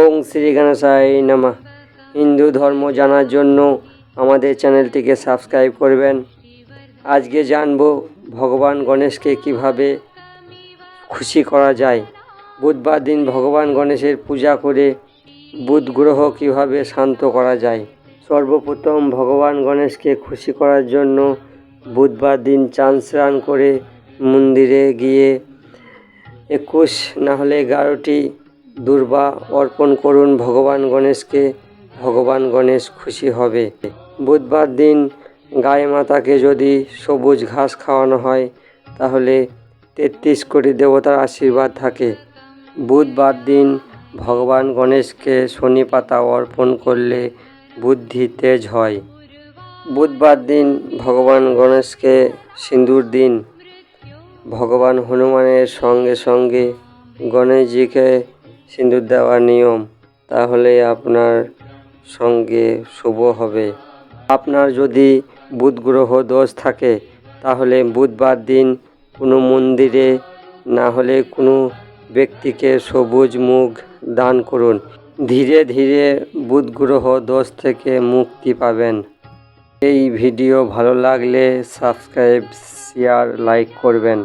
ওং শ্রী গণেশাই নামা। হিন্দু ধর্ম জানার জন্য আমাদের চ্যানেলটিকে সাবস্ক্রাইব করবেন। আজকে জানব ভগবান গণেশকে কীভাবে খুশি করা যায়। বুধবার দিন ভগবান গণেশের পূজা করে বুধ গ্রহ কীভাবে শান্ত করা যায়। সর্বপ্রথম ভগবান গণেশকে খুশি করার জন্য বুধবার দিন চান স্নান করে মন্দিরে গিয়ে একুশ না হলে এগারোটি দুর্বা অর্পণ করুন ভগবান গণেশকে, ভগবান গণেশ খুশি হবে। বুধবার দিন গায়ে মাতাকে যদি সবুজ ঘাস খাওয়ানো হয়, তাহলে তেত্রিশ কোটি দেবতার আশীর্বাদ থাকে। বুধবার দিন ভগবান গণেশকে শনি পাতা অর্পণ করলে বুদ্ধি তেজ হয়। বুধবার দিন ভগবান গণেশকে সিঁদুর দিন। ভগবান হনুমানের সঙ্গে সঙ্গে গণেশজিকে সিঁদুর দেওয়া নিয়ম, তাহলে আপনার সঙ্গে শুভ হবে। আপনার যদি বুধ গ্রহ দোষ থাকে, তাহলে বুধবার দিন কোনো মন্দিরে না হলে কোনো ব্যক্তিকে সবুজ মুখ দান করুন। ধীরে ধীরে বুধ গ্রহ দোষ থেকে মুক্তি পাবেন। এই ভিডিও ভালো লাগলে সাবস্ক্রাইব, শেয়ার, লাইক করবেন।